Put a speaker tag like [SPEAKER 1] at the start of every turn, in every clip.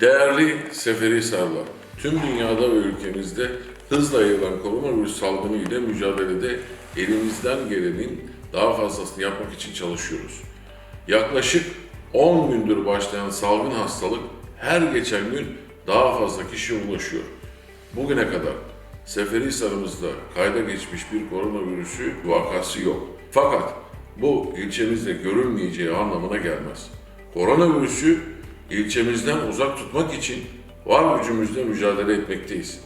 [SPEAKER 1] Değerli Seferihisarlar, tüm dünyada ve ülkemizde hızla yayılan koronavirüs salgını ile mücadelede elimizden gelenin daha fazlasını yapmak için çalışıyoruz. Yaklaşık 10 gündür başlayan salgın hastalık her geçen gün daha fazla kişiye ulaşıyor. Bugüne kadar Seferihisar'ımızda kayda geçmiş bir koronavirüsü vakası yok. Fakat bu ilçemizde görülmeyeceği anlamına gelmez. Koronavirüsü ilçemizden uzak tutmak için var gücümüzle mücadele etmekteyiz.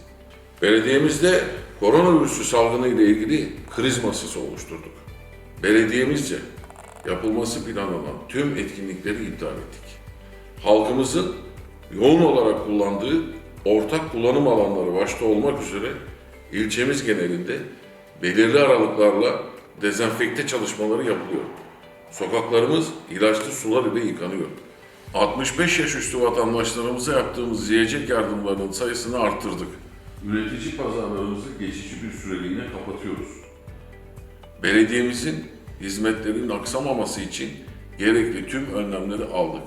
[SPEAKER 1] Belediyemizde koronavirüsü salgını ile ilgili kriz masası oluşturduk. Belediyemizce yapılması planlanan tüm etkinlikleri iptal ettik. Halkımızın yoğun olarak kullandığı ortak kullanım alanları başta olmak üzere ilçemiz genelinde belirli aralıklarla dezenfekte çalışmaları yapılıyor. Sokaklarımız ilaçlı sular ile yıkanıyor. 65 yaş üstü vatandaşlarımıza yaptığımız yiyecek yardımlarının sayısını arttırdık. Üretici pazarlarımızı geçici bir süreliğine kapatıyoruz. Belediyemizin hizmetlerinin aksamaması için gerekli tüm önlemleri aldık.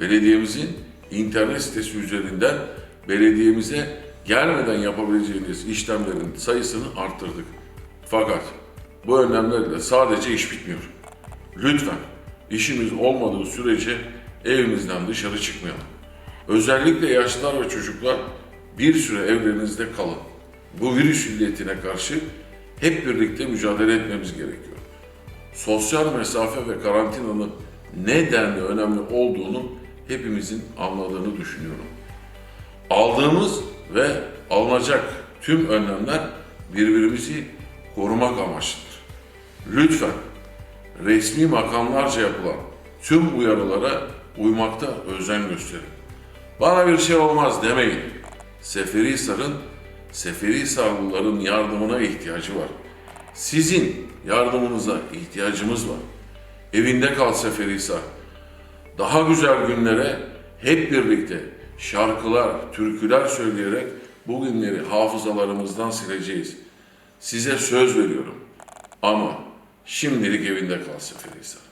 [SPEAKER 1] Belediyemizin internet sitesi üzerinden belediyemize gelmeden yapabileceğiniz işlemlerin sayısını arttırdık. Fakat bu önlemlerle sadece iş bitmiyor. Lütfen işimiz olmadığı sürece evimizden dışarı çıkmayalım. Özellikle yaşlılar ve çocuklar bir süre evlerinizde kalın. Bu virüs illetine karşı hep birlikte mücadele etmemiz gerekiyor. Sosyal mesafe ve karantinanın ne denli önemli olduğunu hepimizin anladığını düşünüyorum. Aldığımız ve alınacak tüm önlemler birbirimizi korumak amaçlıdır. Lütfen resmi makamlarca yapılan tüm uyarılara uymakta özen gösterin. Bana bir şey olmaz demeyin. Seferihisar'ın, Seferihisarlıların yardımına ihtiyacı var. Sizin yardımınıza ihtiyacımız var. Evinde kal Seferihisar. Daha güzel günlere hep birlikte şarkılar, türküler söyleyerek bu günleri hafızalarımızdan sileceğiz. Size söz veriyorum. Ama şimdilik evinde kal Seferihisar.